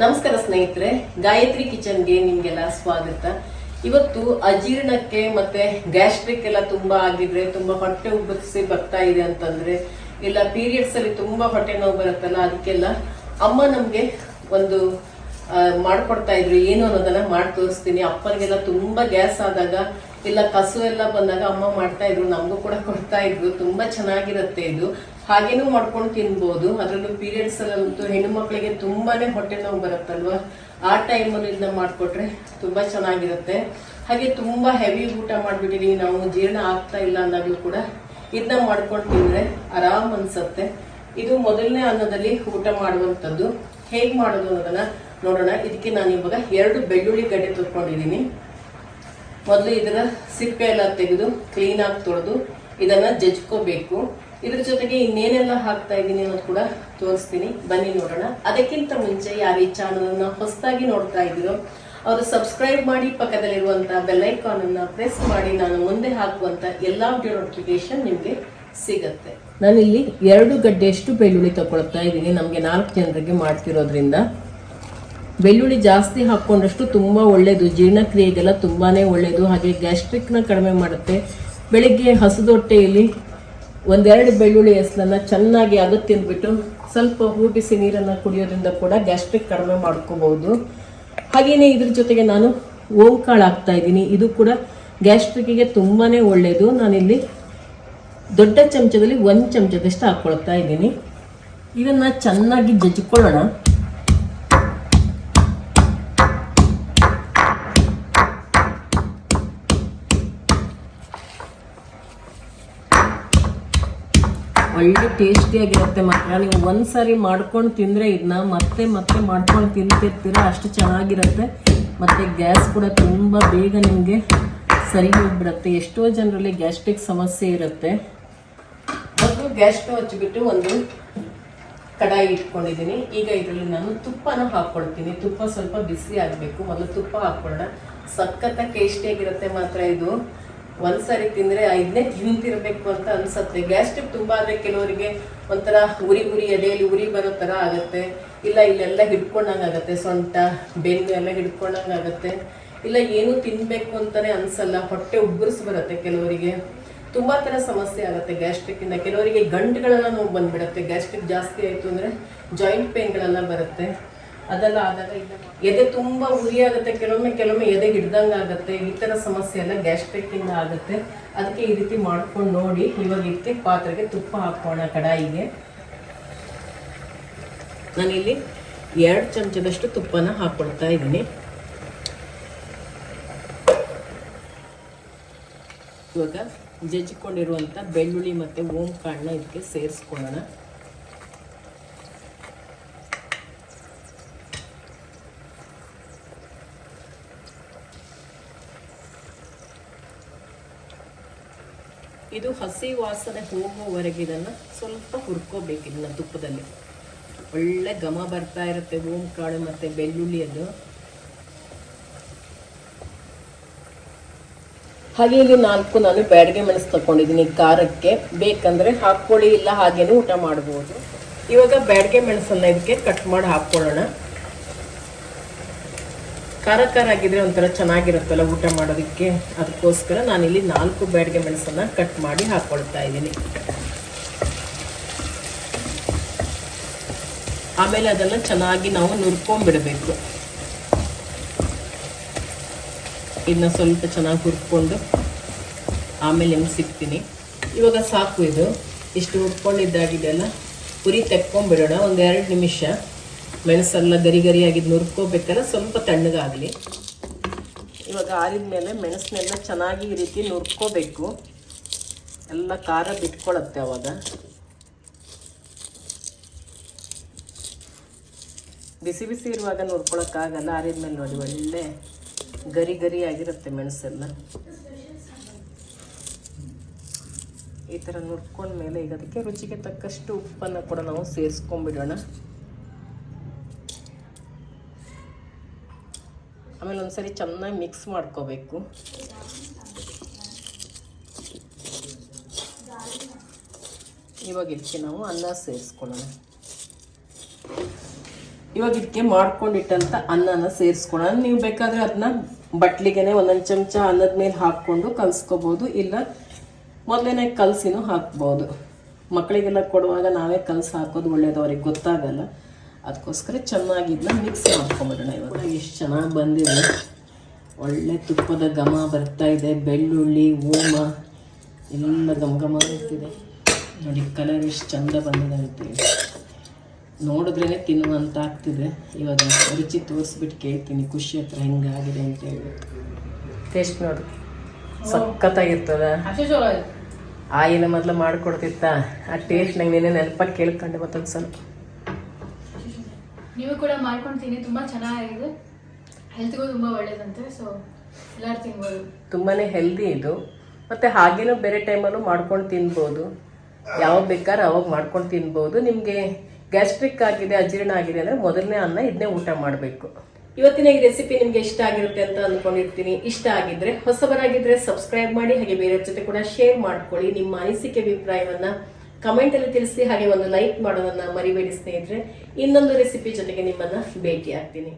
ನಮಸ್ಕಾರ ಸ್ನೇಹಿತರೆ, ಗಾಯತ್ರಿ ಕಿಚನ್ಗೆ ನಿಮ್ಗೆಲ್ಲ ಸ್ವಾಗತ. ಇವತ್ತು ಅಜೀರ್ಣಕ್ಕೆ ಮತ್ತೆ ಗ್ಯಾಸ್ಟ್ರಿಕ್ ಎಲ್ಲ ತುಂಬಾ ಆಗಿದ್ರೆ, ತುಂಬಾ ಹೊಟ್ಟೆ ಉಬ್ಬರಿಸಿ ಬರ್ತಾ ಇದೆ ಅಂತಂದ್ರೆ ಇಲ್ಲ ಪೀರಿಯಡ್ಸ್ ಅಲ್ಲಿ ತುಂಬಾ ಹೊಟ್ಟೆ ನೋವು ಬರುತ್ತಲ್ಲ, ಅದಕ್ಕೆಲ್ಲ ಅಮ್ಮ ನಮ್ಗೆ ಒಂದು ಮಾಡ್ಕೊಡ್ತಾ ಇದ್ರು. ಏನು ಅನ್ನೋದನ್ನ ಮಾಡಿ ತೋರಿಸ್ತೀನಿ. ಅಪ್ಪನಿಗೆಲ್ಲ ತುಂಬಾ ಗ್ಯಾಸ್ ಆದಾಗ, ಇಲ್ಲ ಕಸು ಎಲ್ಲ ಬಂದಾಗ ಅಮ್ಮ ಮಾಡ್ತಾ ಇದ್ರು, ನಮಗೂ ಕೂಡ ಕೊಡ್ತಾ ಇದ್ರು. ತುಂಬಾ ಚೆನ್ನಾಗಿರುತ್ತೆ ಇದು. ಹಾಗೇನೂ ಮಾಡ್ಕೊಂಡು ತಿನ್ಬೋದು. ಅದರಲ್ಲೂ ಪೀರಿಯಡ್ಸ್ ಅಲ್ಲಂತೂ ಹೆಣ್ಣು ಮಕ್ಕಳಿಗೆ ತುಂಬಾನೇ ಹೊಟ್ಟೆ ನೋವು ಬರುತ್ತಲ್ವಾ? ಆ ಟೈಮಲ್ಲಿ ಇದನ್ನ ಮಾಡಿಕೊಟ್ರೆ ತುಂಬಾ ಚೆನ್ನಾಗಿರುತ್ತೆ. ಹಾಗೆ ತುಂಬಾ ಹೆವಿ ಊಟ ಮಾಡ್ಬಿಟ್ಟಿದೀವಿ. ನಾವು ಜೀರ್ಣ ಆಗ್ತಾ ಇಲ್ಲ ಅನ್ನೋದು ಕೂಡ ಇದನ್ನ ಮಾಡ್ಕೊಂಡು ತಿಂದ್ರೆ ಆರಾಮ್ ಅನ್ಸತ್ತೆ. ಇದು ಮೊದಲನೇ ಅನ್ನದಲ್ಲಿ ಊಟ ಮಾಡುವಂಥದ್ದು. ಹೇಗೆ ಮಾಡೋದು ಅನ್ನೋದನ್ನ ನೋಡೋಣ. ಇದಕ್ಕೆ ನಾನು ಇವಾಗ ಎರಡು ಬೆಳ್ಳುಳ್ಳಿ ಗಡ್ಡೆ ತುರ್ಕೊಂಡಿದ್ದೀನಿ ಮೊದಲು ಇದನ್ನ ಸಿಪ್ಪೆ ಎಲ್ಲ ತೆಗೆದು ಕ್ಲೀನಾಗಿ ತೊಳೆದು ಇದನ್ನ ಜಜ್ಕೋಬೇಕು. ಇದ್ರ ಜೊತೆಗೆ ಇನ್ನೇನೆಲ್ಲ ಹಾಕ್ತಾ ಇದ್ದೀನಿ ಅನ್ನೋದು ಕೂಡ ತೋರಿಸ್ತೀನಿ. ಬನ್ನಿ ನೋಡೋಣ. ಅದಕ್ಕಿಂತ ಮುಂಚೆ ಯಾರು ಈ ಚಾನಲ್ ಅನ್ನ ಹೊಸದಾಗಿ ನೋಡ್ತಾ ಇದ್ದೀರೋ, ಅವರು ಸಬ್ಸ್ಕ್ರೈಬ್ ಮಾಡಿ ಪಕ್ಕದಲ್ಲಿರುವಂತಹ ಬೆಲ್ ಐಕಾನ್ ಅನ್ನ ಪ್ರೆಸ್ ಮಾಡಿ ನಾನು ಮುಂದೆ ಹಾಕುವಂತ ಎಲ್ಲಾ ವಿಡಿಯೋ ನೋಟಿಫಿಕೇಶನ್ ನಿಮ್ಗೆ ಸಿಗತ್ತೆ. ನಾನಿಲ್ಲಿ ಎರಡು ಗಡ್ಡೆಯಷ್ಟು ಬೆಳ್ಳುಳ್ಳಿ ತಗೊಳ್ತಾ ಇದ್ದೀನಿ. ನಮಗೆ ನಾಲ್ಕು ಜನರಿಗೆ ಮಾಡ್ತಿರೋದ್ರಿಂದ. ಬೆಳ್ಳುಳ್ಳಿ ಜಾಸ್ತಿ ಹಾಕೊಂಡಷ್ಟು ತುಂಬಾ ಒಳ್ಳೇದು. ಜೀರ್ಣಕ್ರಿಯೆಗೆಲ್ಲ ತುಂಬಾನೇ ಒಳ್ಳೇದು. ಹಾಗೆ ಗ್ಯಾಸ್ಟ್ರಿಕ್ನ ಕಡಿಮೆ ಮಾಡುತ್ತೆ. ಬೆಳಿಗ್ಗೆ ಹಸಿದೊಟ್ಟೆಯಲ್ಲಿ ಒಂದೆರಡು ಬೆಳ್ಳುಳ್ಳಿ ಹೆಸಲನ್ನು ಚೆನ್ನಾಗಿ ಅದು ತಿಂದ್ಬಿಟ್ಟು ಸ್ವಲ್ಪ ಹೂ ಬಿಸಿ ನೀರನ್ನು ಕುಡಿಯೋದ್ರಿಂದ ಕೂಡ ಗ್ಯಾಸ್ಟ್ರಿಕ್ ಕಡಿಮೆ ಮಾಡ್ಕೋಬಹುದು. ಹಾಗೆಯೇ ಇದ್ರ ಜೊತೆಗೆ ನಾನು ಓಂಕಾಳು ಹಾಕ್ತಾ ಇದ್ದೀನಿ. ಇದು ಕೂಡ ಗ್ಯಾಸ್ಟ್ರಿಕ್ಕಿಗೆ ತುಂಬಾ ಒಳ್ಳೆಯದು ನಾನಿಲ್ಲಿ ದೊಡ್ಡ ಚಮಚದಲ್ಲಿ ಒಂದು ಚಮಚದಷ್ಟು ಹಾಕ್ಕೊಳ್ತಾ ಇದ್ದೀನಿ. ಇದನ್ನು ಚೆನ್ನಾಗಿ ಜಜ್ಕೊಳ್ಳೋಣ ಒಳ್ಳೆ ಟೇಸ್ಟಿಯಾಗಿರುತ್ತೆ ಮಾತ್ರ. ನೀವು ಒಂದ್ಸರಿ ಮಾಡ್ಕೊಂಡು ತಿಂದರೆ ಇದನ್ನ ಮತ್ತೆ ಮತ್ತೆ ಮಾಡ್ಕೊಂಡು ತಿಂತಿರ್ತೀರ, ಅಷ್ಟು ಚೆನ್ನಾಗಿರುತ್ತೆ. ಮತ್ತು ಗ್ಯಾಸ್ ಕೂಡ ತುಂಬ ಬೇಗ ನಿಮಗೆ ಸರಿ ಹೋಗಿಬಿಡುತ್ತೆ. ಎಷ್ಟೋ ಜನರಲ್ಲಿ ಗ್ಯಾಸ್ಟ್ರಿಕ್ ಸಮಸ್ಯೆ ಇರುತ್ತೆ. ಮೊದಲು ಗ್ಯಾಸ್ ಸ್ಟವ್ ಹಚ್ಚಿಬಿಟ್ಟು ಒಂದು ಕಡಾಯಿ ಇಟ್ಕೊಂಡಿದ್ದೀನಿ. ಈಗ ಇದರಲ್ಲಿ ನಾನು ತುಪ್ಪನ ಹಾಕ್ಕೊಳ್ತೀನಿ. ತುಪ್ಪ ಸ್ವಲ್ಪ ಬಿಸಿ ಆಗಬೇಕು. ಮೊದಲು ತುಪ್ಪ ಹಾಕ್ಕೊಳ್ಳೋಣ. ಸಖತ್ತಾಗಿ ಟೇಸ್ಟಿಯಾಗಿರುತ್ತೆ ಮಾತ್ರ ಇದು. ಒಂದ್ಸರಿ ತಿಂದ್ರೆ ಇದನ್ನೇ ತಿಂತಿರ್ಬೇಕು ಅಂತ ಅನ್ಸುತ್ತೆ. ಗ್ಯಾಸ್ಟ್ರಿಕ್ ತುಂಬಾ ಆದ್ರೆ ಕೆಲವರಿಗೆ ಒಂಥರ ಉರಿ ಉರಿ ಎದೆಯಲ್ಲಿ ಉರಿ ಬರೋ ತರ ಆಗುತ್ತೆ. ಇಲ್ಲ ಇಲ್ಲೆಲ್ಲ ಹಿಡ್ಕೊಂಡಂಗೆ ಆಗತ್ತೆ. ಸೊಂಟ ಬೆನ್ನು ಎಲ್ಲ ಆಗತ್ತೆ. ಇಲ್ಲ ಏನು ತಿನ್ಬೇಕು ಅಂತಾನೆ ಅನ್ಸಲ್ಲ. ಹೊಟ್ಟೆ ಉಬ್ಬರಿಸಿ ಬರುತ್ತೆ ಕೆಲವರಿಗೆ. ತುಂಬಾ ತರ ಸಮಸ್ಯೆ ಆಗುತ್ತೆ ಗ್ಯಾಸ್ಟ್ರಿಕ್ ಇಂದ. ಕೆಲವರಿಗೆ ಗಂಟುಗಳೆಲ್ಲ ನೋವು ಬಂದ್ಬಿಡತ್ತೆ. ಗ್ಯಾಸ್ಟ್ರಿಕ್ ಜಾಸ್ತಿ ಆಯ್ತು ಅಂದ್ರೆ ಜಾಯಿಂಟ್ ಪೇನ್ಗಳೆಲ್ಲ ಬರುತ್ತೆ. ಅದೆಲ್ಲ ಆದಾಗ ಎದೆ ತುಂಬಾ ಉರಿ ಆಗುತ್ತೆ, ಕೆಲವೊಮ್ಮೆ ಕೆಲವೊಮ್ಮೆ ಎದೆ ಹಿಡ್ದಂಗೆ ಆಗುತ್ತೆ, ಈ ಥರ ಸಮಸ್ಯೆ ಎಲ್ಲ ಗ್ಯಾಸ್ಟ್ರಿಕ್ ಇಂದ ಆಗುತ್ತೆ. ಅದಕ್ಕೆ ಈ ರೀತಿ ಮಾಡ್ಕೊಂಡು ನೋಡಿ, ಇವಾಗ ಇದಕ್ಕೆ ಪಾತ್ರೆಗೆ ತುಪ್ಪ ಹಾಕೋಣ ಕಡಾಯಿಗೆ. ನಾನಿಲ್ಲಿ ಎರಡು ಚಮಚದಷ್ಟು ತುಪ್ಪನ ಹಾಕ್ಕೊಳ್ತಾ ಇದ್ದೀನಿ. ಇವಾಗ ಜಜ್ಜಿಕೊಂಡಿರುವಂಥ ಬೆಳ್ಳುಳ್ಳಿ ಮತ್ತು ಓಂ ಕಾಳನ್ನ ಇದಕ್ಕೆ ಸೇರಿಸ್ಕೊಳ್ಳೋಣ. ಇದು ಹಸಿ ವಾಸನೆ ಹೋಗುವವರೆಗೆ ಇದನ್ನು ಸ್ವಲ್ಪ ಹುರ್ಕೋಬೇಕು ಇದನ್ನ ತುಪ್ಪದಲ್ಲಿ. ಒಳ್ಳೆ ಘಮ ಬರ್ತಾ ಇರುತ್ತೆ ಓಂ ಕಾಳು ಮತ್ತು ಬೆಳ್ಳುಳ್ಳಿಯದ್ದು ಹಾಗೆ ಇಲ್ಲಿ ನಾಲ್ಕು ನಾನು ಬ್ಯಾಡಗೆ ಮೆಣಸು ತಗೊಂಡಿದ್ದೀನಿ ಖಾರಕ್ಕೆ. ಬೇಕಂದರೆ ಹಾಕ್ಕೊಳ್ಳಿ, ಇಲ್ಲ ಹಾಗೇನೂ ಊಟ ಮಾಡ್ಬೋದು. ಇವಾಗ ಬ್ಯಾಡಗೆ ಮೆಣಸನ್ನ ಇದಕ್ಕೆ ಕಟ್ ಮಾಡಿ ಹಾಕ್ಕೊಳ್ಳೋಣ. ಖಾರ ಖಾರ ಆಗಿದ್ರೆ ಒಂಥರ ಚೆನ್ನಾಗಿರುತ್ತಲ್ಲ ಊಟ ಮಾಡೋದಕ್ಕೆ? ಅದಕ್ಕೋಸ್ಕರ ನಾನಿಲ್ಲಿ ನಾಲ್ಕು ಬ್ಯಾಡಿಗೆ ಮೆಣಸನ್ನ ಕಟ್ ಮಾಡಿ ಹಾಕ್ಕೊಳ್ತಾ ಇದ್ದೀನಿ. ಆಮೇಲೆ ಅದನ್ನು ಚೆನ್ನಾಗಿ ನಾವು ನುರ್ಕೊಂಡ್ಬಿಡಬೇಕು. ಇನ್ನು ಸ್ವಲ್ಪ ಚೆನ್ನಾಗಿ ಹುರ್ಕೊಂಡು ಆಮೇಲೆ ನಿಮ್ಗೆ ಸಿಗ್ತೀನಿ ಇವಾಗ ಸಾಕು ಇದು. ಇಷ್ಟು ಹುರ್ಕೊಂಡಿದ್ದಾಗಿದೆಯಲ್ಲ ಪುರಿ ತೆಕ್ಕೊಂಡ್ಬಿಡೋಣ. ಒಂದು ಎರಡು ನಿಮಿಷ. ಮೆಣಸೆಲ್ಲ ಗರಿ ಗರಿಯಾಗಿ ನುರ್ಕೋಬೇಕಲ್ಲ ಸ್ವಲ್ಪ ತಣ್ಣಗಾಗಲಿ. ಇವಾಗ ಆರಿದ ಮೇಲೆ ಮೆಣಸನ್ನೆಲ್ಲ ಚೆನ್ನಾಗಿ ಈ ರೀತಿ ನುರ್ಕೋಬೇಕು. ಎಲ್ಲ ಖಾರ ಬಿಟ್ಕೊಳತ್ತೆ ಅವಾಗ. ಬಿಸಿ ಬಿಸಿ ಇರುವಾಗ ನೋಡ್ಕೊಳಕ್ಕಾಗಲ್ಲ ಆರಿದ ಮೇಲೆ ನೋಡಿ, ಒಳ್ಳೆ ಗರಿ ಗರಿ ಆಗಿರುತ್ತೆ ಮೆಣಸೆಲ್ಲ ಈ ಥರ ನುರ್ಕೊಂಡ್ಮೇಲೆ ಈಗ ಅದಕ್ಕೆ ರುಚಿಗೆ ತಕ್ಕಷ್ಟು ಉಪ್ಪನ್ನು ಕೂಡ ನಾವು ಸೇರಿಸ್ಕೊಂಡ್ಬಿಡೋಣ. ಆಮೇಲೆ ಒಂದ್ಸರಿ ಚೆನ್ನಾಗಿ ಮಿಕ್ಸ್ ಮಾಡ್ಕೋಬೇಕು. ಇವಾಗ ಇದಕ್ಕೆ ನಾವು ಅನ್ನ ಸೇರಿಸ್ಕೊಳ್ಳೋಣ. ಇವಾಗ ಇದಕ್ಕೆ ಮಾಡ್ಕೊಂಡಿಟ್ಟಂತ ಅನ್ನನ ಸೇರಿಸ್ಕೊಳ್ಳೋಣ. ನೀವು ಬೇಕಾದ್ರೆ ಅದನ್ನ ಬಟ್ಲಿಗೆನೆ ಒಂದೊಂದು ಚಮಚ ಅನ್ನದ ಮೇಲೆ ಹಾಕ್ಕೊಂಡು ಕಲ್ಸ್ಕೋಬಹುದು ಇಲ್ಲ ಮೊದಲೇನೆ ಕಲಸಿನೂ ಹಾಕ್ಬೋದು. ಮಕ್ಕಳಿಗೆಲ್ಲ ಕೊಡುವಾಗ ನಾವೇ ಕಲಸಿ ಹಾಕೋದು ಒಳ್ಳೇದು ಅವ್ರಿಗೆ ಗೊತ್ತಾಗಲ್ಲ. ಅದಕ್ಕೋಸ್ಕರ ಚೆನ್ನಾಗಿ ಇದನ್ನ ಮಿಕ್ಸ್ ಮಾಡ್ಕೊಂಬಿಡೋಣ ಇವಾಗ. ಎಷ್ಟು ಚೆನ್ನಾಗಿ ಬಂದಿದೆ. ಒಳ್ಳೆ ತುಪ್ಪದ ಘಮ ಬರ್ತಾ ಇದೆ ಬೆಳ್ಳುಳ್ಳಿ ಓಮ ಎಲ್ಲ ಘಮ ಘಮ ಬರ್ತಿದೆ. ನೋಡಿ ಕಲರ್ ಎಷ್ಟು ಚಂದ ಬಂದಿದೆ ಅಂತೇಳಿ ನೋಡಿದ್ರೇ ತಿನ್ನುವಂತ ಆಗ್ತಿದೆ. ಇವಾಗ ರುಚಿ ತೋರಿಸ್ಬಿಟ್ಟು ಕೇಳ್ತೀನಿ ಖುಷಿ ಹತ್ರ ಹೆಂಗಾಗಿದೆ ಅಂತೇಳಿ ಟೇಸ್ಟ್ ನೋಡಿ. ಸಖತ್ತಾಗಿರ್ತದ. ಆಯಿನ ಮೊದಲು ಮಾಡ್ಕೊಡ್ತಿತ್ತ. ಆ ಟೇಸ್ಟ್ ನಂಗೆ ನೀನೇ ನೆನಪಾಗಿ ಕೇಳ್ಕೊಂಡೆ ಮತ್ತೊಂದು ಸ್ವಲ್ಪ ನೀವು ಕೂಡ ಮಾಡ್ಕೊಂಡು ತಿನ್ನಿ ತುಂಬಾ ಚೆನ್ನಾಗಿದೆ. ಹೆಲ್ತ್ಗೂ ತುಂಬಾ ಒಳ್ಳೇದಂತೆ ಸೊ ಎಲ್ಲರೂ ತಿನ್ಬೋದು. ತುಂಬಾನೇ ಹೆಲ್ದಿ ಇದು. ಮತ್ತೆ ಹಾಗೇನೂ ಬೇರೆ ಟೈಮಲ್ಲೂ ಮಾಡ್ಕೊಂಡು ತಿನ್ಬೋದು. ಯಾವಾಗ ಬೇಕಾದ್ರೆ ಅವಾಗ ಮಾಡ್ಕೊಂಡು ತಿನ್ಬೋದು. ನಿಮಗೆ ಗ್ಯಾಸ್ಟ್ರಿಕ್ ಆಗಿದೆ ಅಜೀರ್ಣ ಆಗಿದೆ ಅಂದ್ರೆ ಮೊದಲನೇ ಅನ್ನ ಇದನ್ನೇ ಊಟ ಮಾಡಬೇಕು. ಇವತ್ತಿನ ಈ ರೆಸಿಪಿ ನಿಮಗೆ ಇಷ್ಟ ಆಗಿರುತ್ತೆ ಅಂತ ಅಂದ್ಕೊಂಡಿರ್ತೀನಿ ಇಷ್ಟ ಆಗಿದ್ರೆ ಹೊಸಬರಾಗಿದ್ರೆ ಸಬ್ಸ್ಕ್ರೈಬ್ ಮಾಡಿ ಹಾಗೆ ಬೇರೆಯವ್ರ ಜೊತೆ ಕೂಡ ಶೇರ್ ಮಾಡ್ಕೊಳ್ಳಿ. ನಿಮ್ಮ ಅನಿಸಿಕೆ ಅಭಿಪ್ರಾಯವನ್ನ ಕಮೆಂಟ್ ಅಲ್ಲಿ ತಿಳಿಸಿ, ಹಾಗೆ ಒಂದು ಲೈಕ್ ಮಾಡೋದನ್ನ ಮರಿಬೇಡಿ ಸ್ನೇಹಿತರೆ. ಇನ್ನೊಂದು ರೆಸಿಪಿ ಜೊತೆಗೆ ನಿಮ್ಮನ್ನ ಭೇಟಿ ಆಗ್ತೀನಿ